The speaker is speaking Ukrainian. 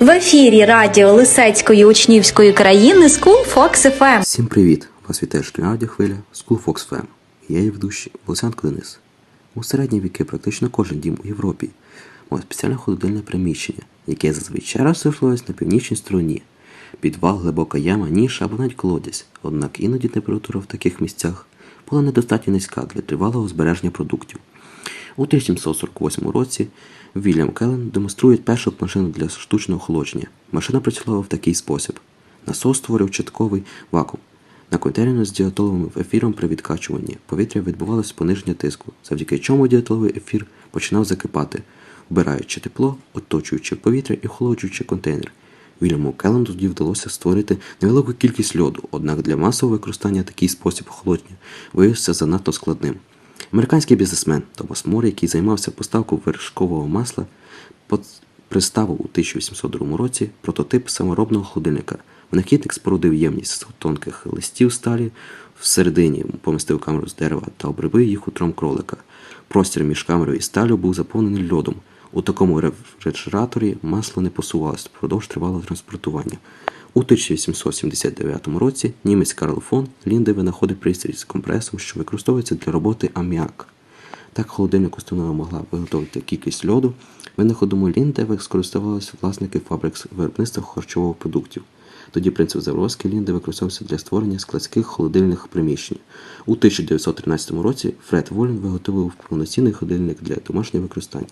В ефірі радіо Лисецької учнівської країни School Fox FM. Всім привіт! Вас вітає радіохвиля School Fox FM. Я її ведущий Олександр Денис. У середні віки практично кожен дім у Європі мав спеціальне холодильне приміщення, яке зазвичай розташовувалось на північній стороні. Підвал, глибока яма, ніша або навіть колодязь. Однак іноді температура в таких місцях була недостатньо низька для тривалого збереження продуктів. У 1748 році Вільям Келлен демонструє першу машину для штучного охолодження. Машина працювала в такий спосіб. Насос створив чітковий вакуум. На контейнері з діатоловим ефіром при відкачуванні повітря відбувалося пониження тиску, завдяки чому діатоловий ефір починав закипати, вбираючи тепло, оточуючи повітря і охолоджуючи контейнер. Вільяму Келлену тоді вдалося створити невелику кількість льоду, однак для масового використання такий спосіб охолодження виявився занадто складним. Американський бізнесмен Томас Мор, який займався поставкою вершкового масла, представив у 1802 році прототип саморобного холодильника. Винахідник спорудив ємність з тонких листів сталі, всередині помістив камеру з дерева та обривив їх утром кролика. Простір між камерою і сталю був заповнений льодом. У такому рефрижераторі масло не посувалося впродовж тривалого транспортування. У 1879 році німець Карл фон Лінде винаходить пристрій з компресом, що використовується для роботи аміак. Так холодильник установа могла виготовити кількість льоду. Винаходом Лінде скористувалися власники фабрик з виробництва харчових продуктів. Тоді принцип завозки Лінде використовувався для створення складських холодильних приміщень. У 1913 році Фред Волін виготовив повноцінний холодильник для домашнього використання.